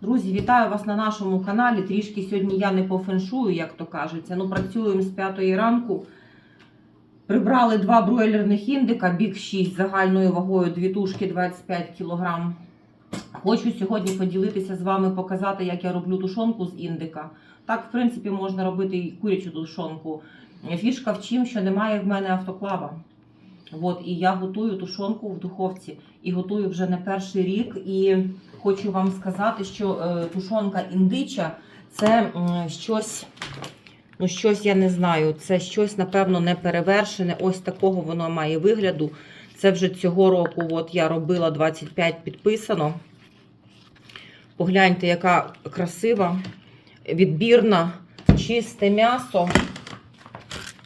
Друзі, вітаю вас на нашому каналі. Трішки сьогодні я не по феншую, як то кажеться. Ну, працюємо з 5 ранку. Прибрали два бройлерних індика, бік 6 загальною вагою, дві тушки 25 кг. Хочу сьогодні поділитися з вами, показати, як я роблю тушонку з індика. Так, в принципі, можна робити і курячу тушонку. Фішка в чим, що немає в мене автоклава. От, і я готую тушонку в духовці і готую вже не перший рік. І хочу вам сказати, що е, тушонка індича це щось, ну щось я не знаю. Це щось, напевно, не перевершене. Ось такого воно має вигляду. Це вже цього року. От я робила 25 підписано. Погляньте, яка красива, відбірна, чисте м'ясо.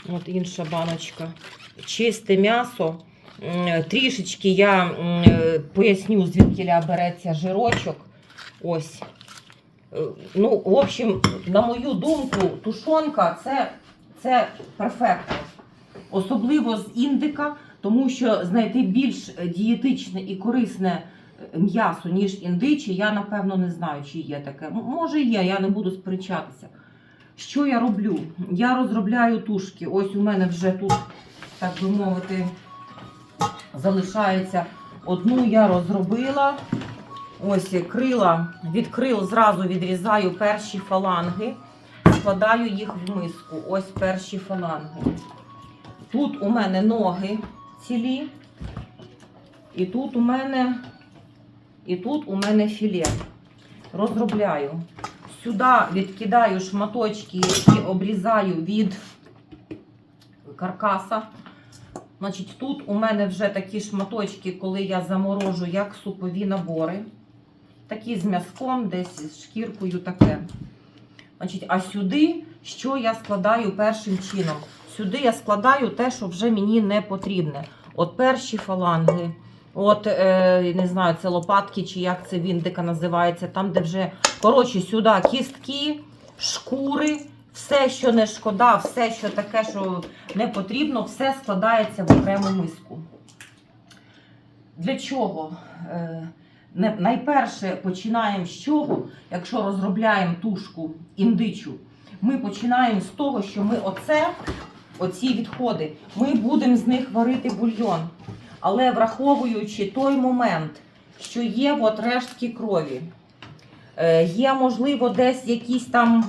От інша баночка. Чисте м'ясо. М, Трішечки я е, поясню, звідки береться жирочок. Ось. Е, Ну, в общем, на мою думку, тушонка це, це перфектно. Особливо з індика, тому що знайти більш дієтичне і корисне е, м'ясо, ніж індиче, я напевно не знаю, чи є таке. Може є, я не буду сперечатися. Що я роблю? Я розробляю тушки. Ось у мене вже тут, так би мовити, залишається. Одну я розробила. Ось крила, від крил зразу відрізаю перші фаланги, складаю їх в миску. Ось перші фаланги. Тут у мене ноги цілі, і тут у мене, і тут у мене філе. Розробляю. Сюди відкидаю шматочки, які обрізаю від каркаса. Значить, тут у мене вже такі шматочки, коли я заморожу, як супові набори. Такі з м'язком, десь з шкіркою таке. Значить, а сюди, що я складаю першим чином? Сюди я складаю те, що вже мені не потрібне. От перші фаланги, от е, не знаю, це лопатки чи як це віндика називається, там, де вже, коротше, сюди кістки, шкури, все, що не шкода, все, що таке, що не потрібно, все складається в окрему миску. Для чого? Е, Найперше починаємо з чого, якщо розробляємо тушку індичу, ми починаємо з того, що ми оце, оці відходи, ми будемо з них варити бульйон. Але враховуючи той момент, що є от рештки крові, е, є, можливо, десь якісь там,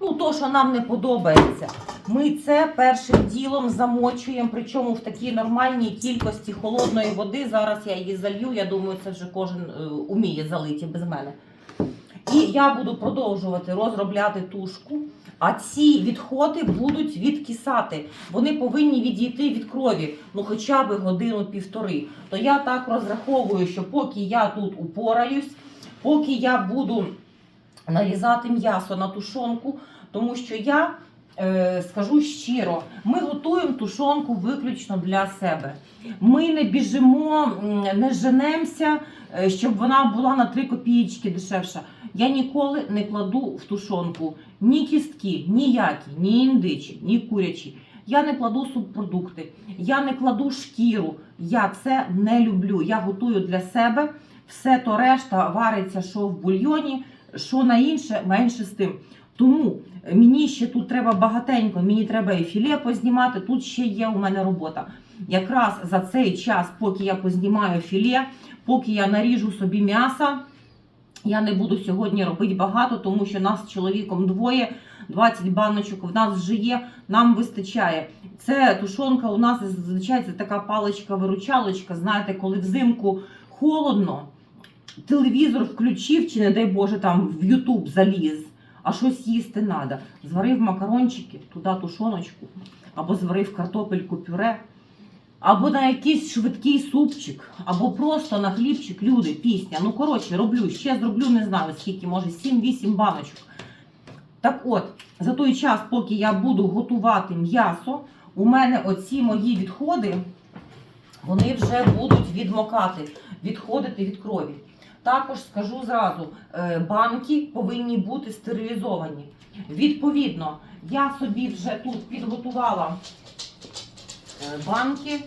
ну, то, що нам не подобається. Ми це першим ділом замочуємо, причому в такій нормальній кількості холодної води. Зараз я її залью. Я думаю, це вже кожен е, уміє залити без мене. І я буду продовжувати розробляти тушку. А ці відходи будуть відкисати. Вони повинні відійти від крові, ну хоча б годину-півтори. То я так розраховую, що поки я тут упораюсь, поки я буду нарізати м'ясо на тушонку, тому що я е, скажу щиро, ми готуємо тушонку виключно для себе. Ми не біжимо, не женемося, е, щоб вона була на 3 копієчки дешевша. Я ніколи не кладу в тушонку ні кістки, ніякі, ні індичі, ні курячі. Я не кладу субпродукти, я не кладу шкіру. Я це не люблю. Я готую для себе. Все то решта вариться, що в бульйоні, що на інше, менше з тим. Тому мені ще тут треба багатенько, мені треба і філе познімати. Тут ще є у мене робота. Якраз за цей час, поки я познімаю філе, поки я наріжу собі м'яса, я не буду сьогодні робити багато, тому що нас з чоловіком двоє, 20 баночок в нас вже є, нам вистачає. Це тушонка у нас зазвичай це така паличка-виручалочка. Знаєте, коли взимку холодно, телевізор включив, чи не дай Боже, там в Ютуб заліз, а щось їсти треба. Зварив макарончики, туди тушоночку, або зварив картопельку пюре, або на якийсь швидкий супчик, або просто на хлібчик, люди, пісня. Ну, коротше, роблю, ще зроблю, не знаю скільки, може 7-8 баночок. Так от, за той час, поки я буду готувати м'ясо, у мене оці мої відходи, вони вже будуть відмокати, відходити від крові. Також скажу зразу, е, банки повинні бути стерилізовані. Відповідно, я собі вже тут підготувала е, банки.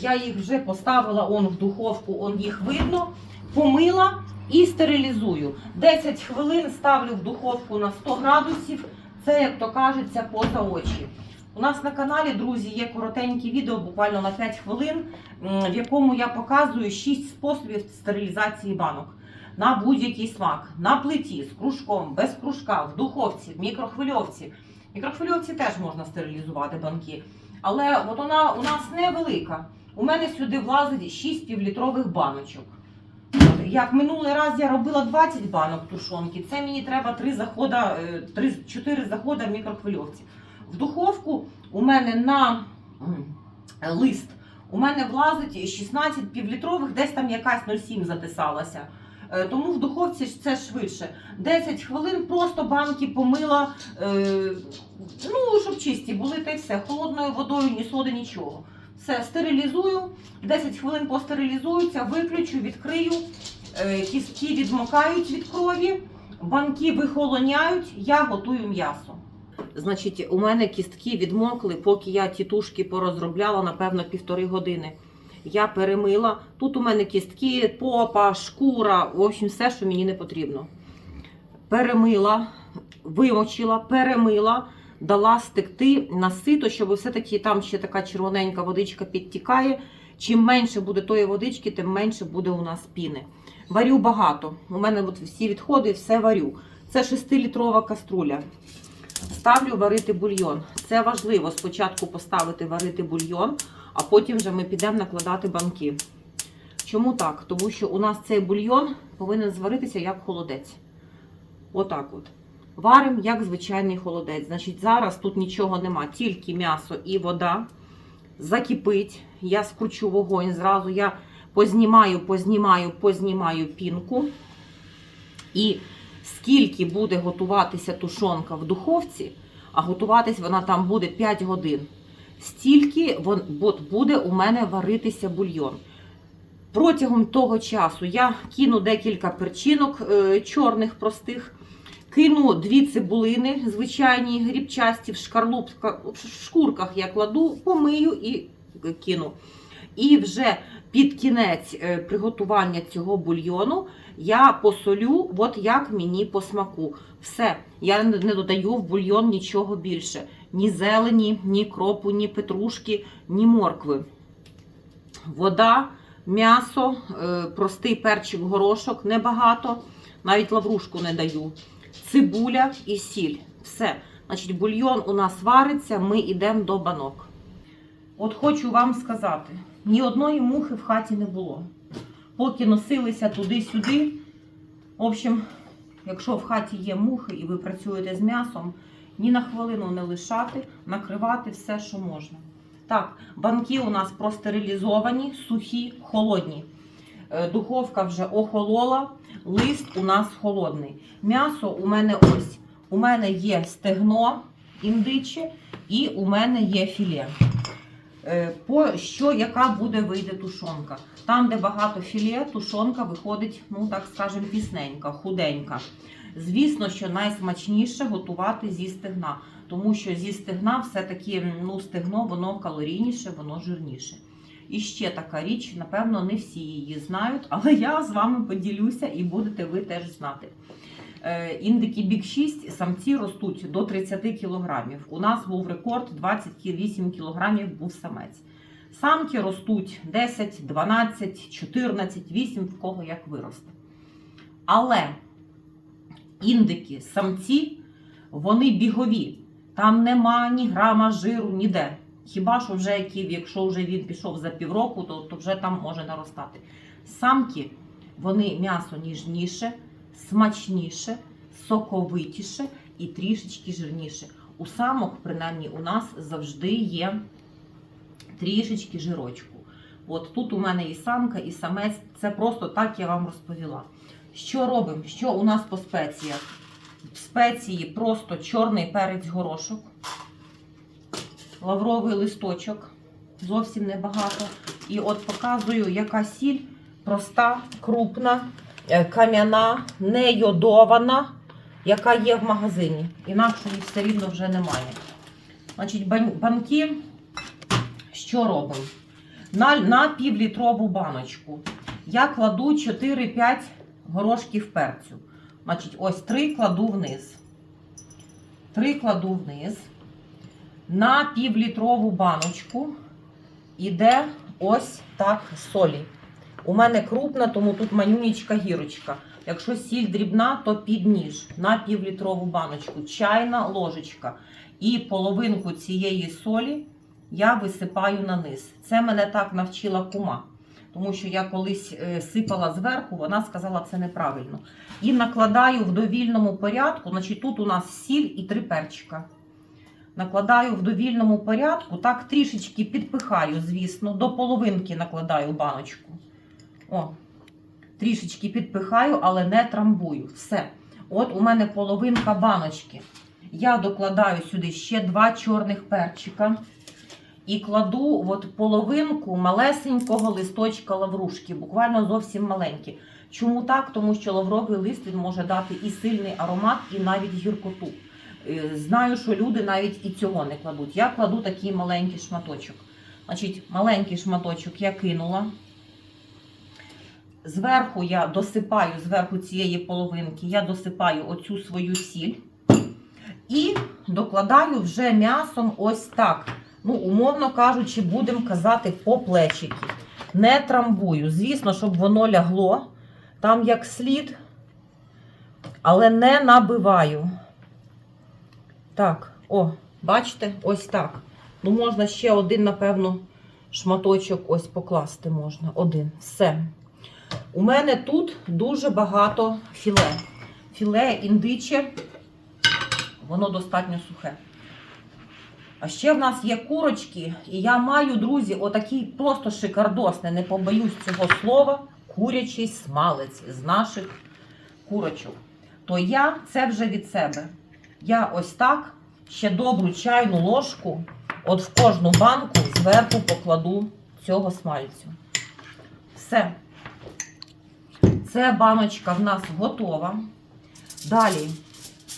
Я їх вже поставила он в духовку, он їх видно, помила і стерилізую. 10 хвилин ставлю в духовку на 100 градусів. Це, як то кажеться, поза очі. У нас на каналі, друзі, є коротеньке відео, буквально на 5 хвилин, в якому я показую 6 способів стерилізації банок. На будь-який смак, на плиті, з кружком, без кружка, в духовці, в мікрохвильовці. В мікрохвильовці теж можна стерилізувати банки. Але от вона у нас невелика. У мене сюди влазить 6 півлітрових баночок. Як минулий раз я робила 20 банок тушонки, це мені треба 3 захода, 3-4 заходи в мікрохвильовці. В духовку у мене на лист у мене влазить 16 півлітрових, десь там якась 0,7 затисалася. Е, Тому в духовці це швидше. 10 хвилин просто банки помила, е, ну, щоб чисті були, та й все. Холодною водою, ні соди, нічого. Все, стерилізую, 10 хвилин постерилізуються, виключу, відкрию, е, кістки відмокають від крові, банки вихолоняють, я готую м'ясо. Значить, у мене кістки відмокли, поки я тітушки порозробляла, напевно, півтори години. Я перемила. Тут у мене кістки, попа, шкура, в общем, все, що мені не потрібно. Перемила, вимочила, перемила, дала стекти на сито, щоб все-таки там ще така червоненька водичка підтікає. Чим менше буде тої водички, тим менше буде у нас піни. Варю багато. У мене от всі відходи, все варю. Це 6-літрова каструля. Ставлю варити бульйон. Це важливо спочатку поставити варити бульйон, а потім вже ми підемо накладати банки. Чому так? Тому що у нас цей бульйон повинен зваритися як холодець. Отак от. Варимо як звичайний холодець. Значить, зараз тут нічого нема, тільки м'ясо і вода. Закипить. Я скручу вогонь зразу. Я познімаю, познімаю, познімаю пінку. І скільки буде готуватися тушонка в духовці, а готуватись вона там буде 5 годин. Стільки буде у мене варитися бульйон. Протягом того часу я кину декілька перчинок е, чорних простих, кину дві цибулини, звичайні грібчасті в шкарлупках, в шкурках я кладу, помию і кину. І вже під кінець е, приготування цього бульйону я посолю, от як мені по смаку. Все, я не додаю в бульйон нічого більше. Ні зелені, ні кропу, ні петрушки, ні моркви. Вода, м'ясо, е, простий перчик, горошок, небагато. Навіть лаврушку не даю. Цибуля і сіль. Все. Значить, бульйон у нас вариться, ми йдемо до банок. От хочу вам сказати, ні одної мухи в хаті не було. Поки носилися туди-сюди. В общем, якщо в хаті є мухи і ви працюєте з м'ясом, ні на хвилину не лишати, накривати все, що можна. Так, банки у нас простерилізовані, сухі, холодні. Е, Духовка вже охолола, лист у нас холодний. М'ясо у мене ось. У мене є стегно індиче і у мене є філе. Е, По що яка буде вийде тушонка? Там, де багато філе, тушонка виходить, ну так скажемо, пісненька, худенька. Звісно, що найсмачніше готувати зі стегна, тому що зі стегна все-таки ну, стегно воно калорійніше, воно жирніше. І ще така річ, напевно, не всі її знають, але я з вами поділюся і будете ви теж знати. Е, Індики Big 6 самці ростуть до 30 кілограмів. У нас був рекорд 28 кілограмів був самець. Самки ростуть 10, 12, 14, 8, в кого як виросте. Але індики, самці, вони бігові. Там нема ні грама жиру, ніде. Хіба що вже які, якщо вже він пішов за півроку, то, то вже там може наростати. Самки, вони м'ясо ніжніше, смачніше, соковитіше і трішечки жирніше. У самок, принаймні, у нас завжди є трішечки жирочку. От тут у мене і самка, і самець. Це просто так я вам розповіла. Що робимо? Що у нас по спеціях? В Спеції просто чорний перець горошок, лавровий листочок, зовсім небагато. І от показую, яка сіль проста, крупна, кам'яна, не йодована, яка є в магазині. Інакшої все рівно вже немає. Значить, банки, що робимо? На, на півлітрову баночку я кладу 4-5 горошків перцю. Значить, ось три кладу вниз. Три кладу вниз. На півлітрову баночку іде ось так солі. У мене крупна, тому тут манюнічка гірочка. Якщо сіль дрібна, то під ніж на півлітрову баночку. Чайна ложечка. І половинку цієї солі я висипаю на низ. Це мене так навчила кума. Тому що я колись е, сипала зверху, вона сказала, це неправильно. І накладаю в довільному порядку. Значить, тут у нас сіль і три перчика. Накладаю в довільному порядку, так трішечки підпихаю, звісно, до половинки накладаю баночку. О, трішечки підпихаю, але не трамбую. Все. От у мене половинка баночки. Я докладаю сюди ще два чорних перчика і кладу от половинку малесенького листочка лаврушки, буквально зовсім маленький. Чому так? Тому що лавровий лист він може дати і сильний аромат, і навіть гіркоту. Е, Знаю, що люди навіть і цього не кладуть. Я кладу такий маленький шматочок. Значить, маленький шматочок я кинула. Зверху я досипаю, зверху цієї половинки, я досипаю оцю свою сіль і докладаю вже м'ясом ось так. Ну, умовно кажучи, будемо казати по плечики. Не трамбую. Звісно, щоб воно лягло там як слід, але не набиваю. Так, о, бачите, ось так. Ну, можна ще один, напевно, шматочок ось покласти можна. Один. Все. У мене тут дуже багато філе. Філе індиче, воно достатньо сухе. А ще в нас є курочки, і я маю, друзі, отакий просто шикардосний, не побоюсь цього слова, курячий смалець з наших курочок. То я це вже від себе. Я ось так ще добру чайну ложку, от в кожну банку зверху покладу цього смальцю. Все. Це баночка в нас готова. Далі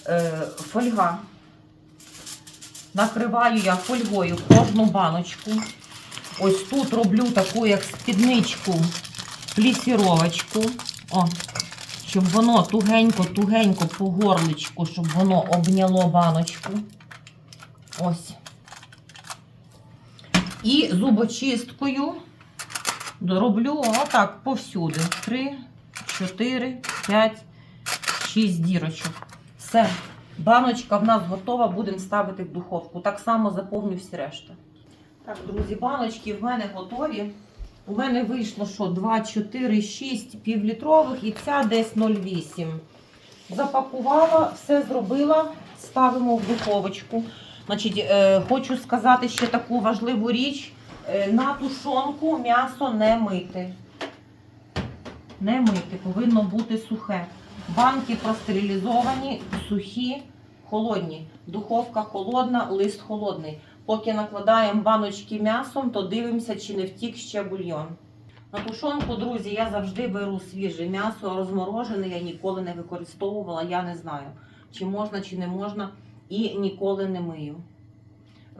е, фольга. Накриваю я фольгою кожну баночку. Ось тут роблю таку, як спідничку, плісіровочку. О, щоб воно тугенько-тугенько по горличку, щоб воно обняло баночку. Ось. І зубочисткою роблю отак повсюди. Три, чотири, п'ять, шість дірочок. Все. Баночка в нас готова, будемо ставити в духовку. Так само заповню всі решта. Так, друзі, баночки в мене готові. У мене вийшло що 2, 4, 6 півлітрових і ця десь 0,8. Запакувала, все зробила, ставимо в духовочку. Значить, е, хочу сказати ще таку важливу річ. Е, на тушонку м'ясо не мити. Не мити, повинно бути сухе. Банки простерилізовані, сухі, холодні. Духовка холодна, лист холодний. Поки накладаємо баночки м'ясом, то дивимося, чи не втік ще бульйон. На тушонку, друзі, я завжди беру свіже м'ясо, розморожене, я ніколи не використовувала, я не знаю, чи можна, чи не можна, і ніколи не мию.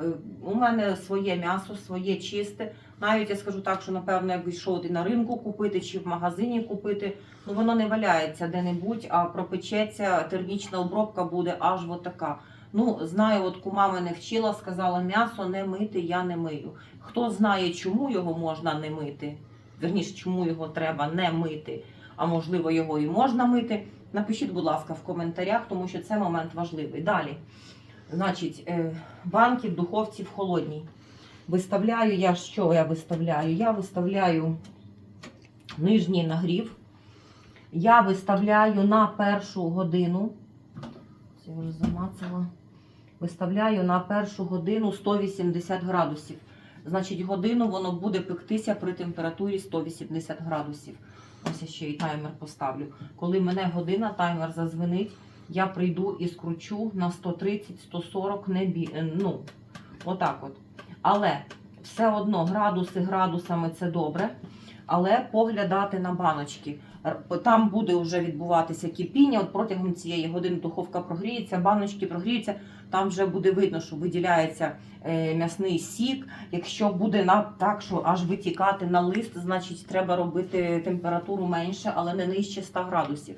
Е, У мене своє м'ясо, своє чисте. Навіть я скажу так, що напевно, якби йшов і на ринку купити чи в магазині купити, ну воно не валяється де-небудь, а пропечеться, термічна обробка буде аж от така. Ну, знаю, от кума мене вчила, сказала, м'ясо не мити, я не мию. Хто знає, чому його можна не мити, верніше, чому його треба не мити, а можливо, його і можна мити. Напишіть, будь ласка, в коментарях, тому що це момент важливий. Далі. Значить, е, банки в духовці в холодній. Виставляю я що я виставляю? Я виставляю нижній нагрів. Я виставляю на першу годину. Це вже замацала. Виставляю на першу годину 180 градусів. Значить, годину воно буде пектися при температурі 180 градусів. Ось я ще і таймер поставлю. Коли мене година, таймер зазвенить, я прийду і скручу на 130-140 не бі... ну, отак от. Але все одно градуси градусами це добре. але поглядати на баночки. Там буде вже відбуватися кипіння. От протягом цієї години духовка прогріється, баночки прогріються. Там вже буде видно, що виділяється е, м'ясний сік. Якщо буде на так, що аж витікати на лист, значить треба робити температуру менше, але не нижче 100 градусів.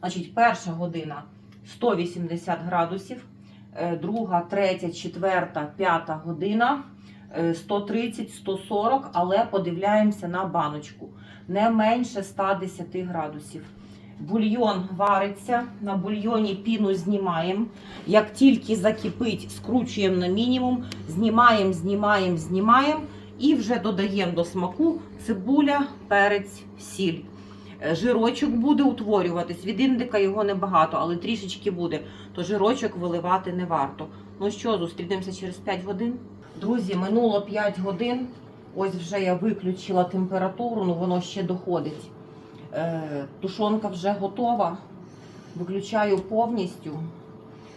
Значить, перша година 180 градусів, друга, третя, четверта, п'ята година е, 130-140, але подивляємося на баночку. Не менше 110 градусів. Бульйон вариться, на бульйоні піну знімаємо. Як тільки закипить, скручуємо на мінімум, знімаємо, знімаємо, знімаємо і вже додаємо до смаку цибуля, перець, сіль. Жирочок буде утворюватись. Від індика його небагато, але трішечки буде. То жирочок виливати не варто. Ну що, зустрінемося через 5 годин. Друзі, минуло 5 годин. Ось вже я виключила температуру, ну воно ще доходить. Е, тушонка вже готова. Виключаю повністю.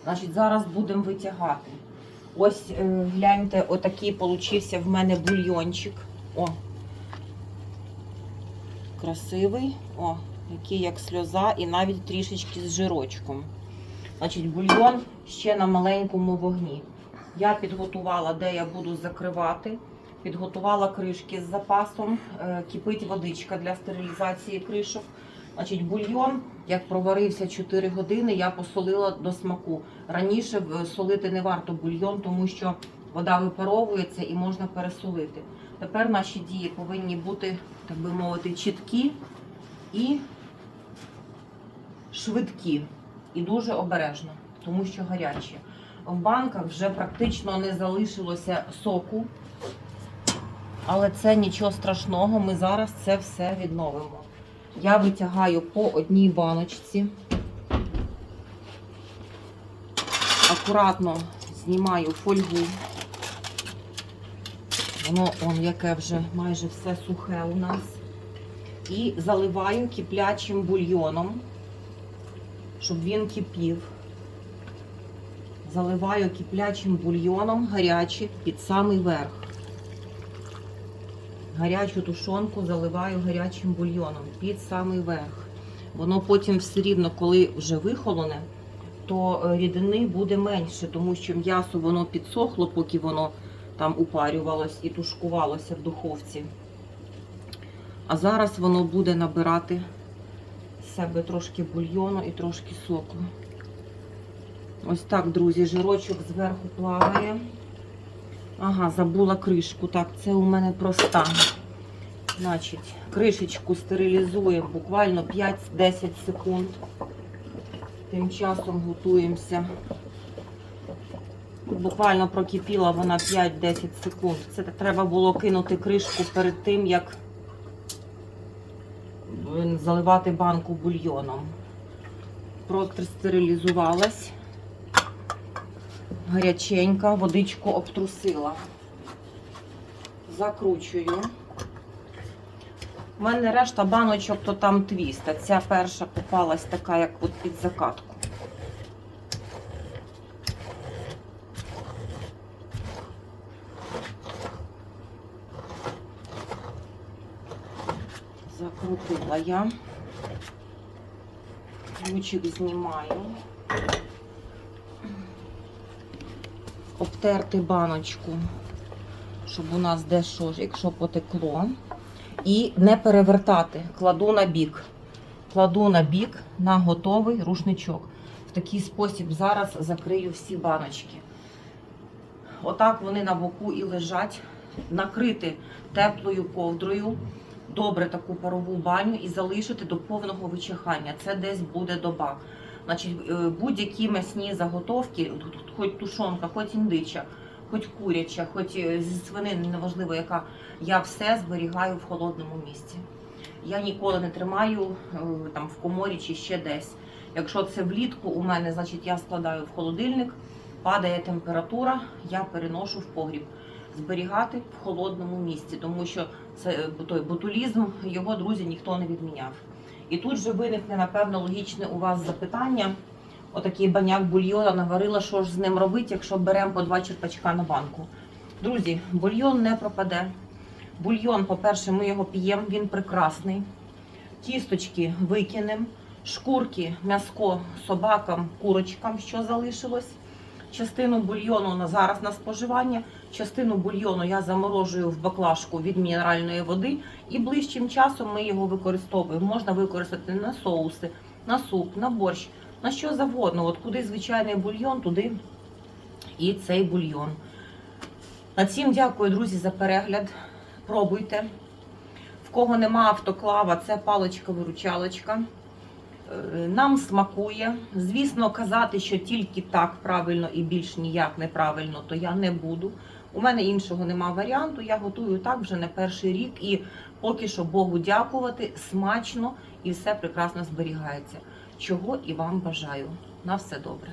Значить, зараз будемо витягати. Ось е, гляньте, отакий получився в мене бульйончик. О, красивий, о, який як сльоза, і навіть трішечки з жирочком. Значить, бульйон ще на маленькому вогні. Я підготувала, де я буду закривати. Підготувала кришки з запасом. Е, Кипить водичка для стерилізації кришок. Значить, бульйон, як проварився 4 години, я посолила до смаку. Раніше е, солити не варто бульйон, тому що вода випаровується і можна пересолити. Тепер наші дії повинні бути, так би мовити, чіткі і швидкі, і дуже обережно, тому що гарячі. В банках вже практично не залишилося соку, але це нічого страшного. Ми зараз це все відновимо. Я витягаю по одній баночці. Акуратно знімаю фольгу. Воно он яке вже майже все сухе у нас. І заливаю киплячим бульйоном, щоб він кипів. Заливаю киплячим бульйоном гарячий під самий верх. Гарячу тушонку заливаю гарячим бульйоном під самий верх. Воно потім все рівно, коли вже вихолоне, то е, рідини буде менше, тому що м'ясо воно підсохло, поки воно там упарювалось і тушкувалося в духовці. А зараз воно буде набирати з себе трошки бульйону і трошки соку. Ось так, друзі, жирочок зверху плаває. Ага, забула кришку. Так, це у мене проста. Значить, кришечку стерилізуємо буквально 5-10 секунд. Тим часом готуємося. Буквально прокипіла вона 5-10 секунд. Це треба було кинути кришку перед тим, як заливати банку бульйоном. Простерилізувалась. Гаряченька, водичку обтрусила. Закручую. У мене решта баночок, то там твіст. А ця перша попалась така, як от під закатку. Закрутила я. Ключик знімаю. Обтерти баночку, щоб у нас дещо, якщо потекло. І не перевертати. Кладу на бік. Кладу на бік на готовий рушничок. В такий спосіб зараз закрию всі баночки. Отак вони на боку і лежать. Накрити теплою ковдрою, добре таку парову баню і залишити до повного вичахання. Це десь буде доба. Значить, е, будь-які м'ясні заготовки, хоч тушонка, хоч індича, хоч куряча, хоч е, зі свинини, неважливо яка, я все зберігаю в холодному місці. Я ніколи не тримаю е, там в коморі чи ще десь. Якщо це влітку у мене, значить я складаю в холодильник, падає температура, я переношу в погріб. Зберігати в холодному місці, тому що це е, той ботулізм, його друзі ніхто не відміняв. І тут же виникне, напевно, логічне у вас запитання. Отакий баняк бульйона наварила, що ж з ним робити, якщо беремо по два черпачка на банку. Друзі, бульйон не пропаде. Бульйон, по-перше, ми його п'ємо, він прекрасний. Тісточки викинемо, шкурки, м'яско собакам, курочкам, що залишилось. Частину бульйону на зараз на споживання, частину бульйону я заморожую в баклажку від мінеральної води, і ближчим часом ми його використовуємо. Можна використати на соуси, на суп, на борщ, на що завгодно. От куди звичайний бульйон, туди і цей бульйон. На цім дякую, друзі, за перегляд. Пробуйте. В кого нема автоклава, це паличка-виручалочка. Е, Нам смакує. Звісно, казати, що тільки так правильно і більш ніяк неправильно, то я не буду. У мене іншого нема варіанту. Я готую так вже не перший рік, і поки що Богу дякувати, смачно і все прекрасно зберігається. Чого і вам бажаю. На все добре.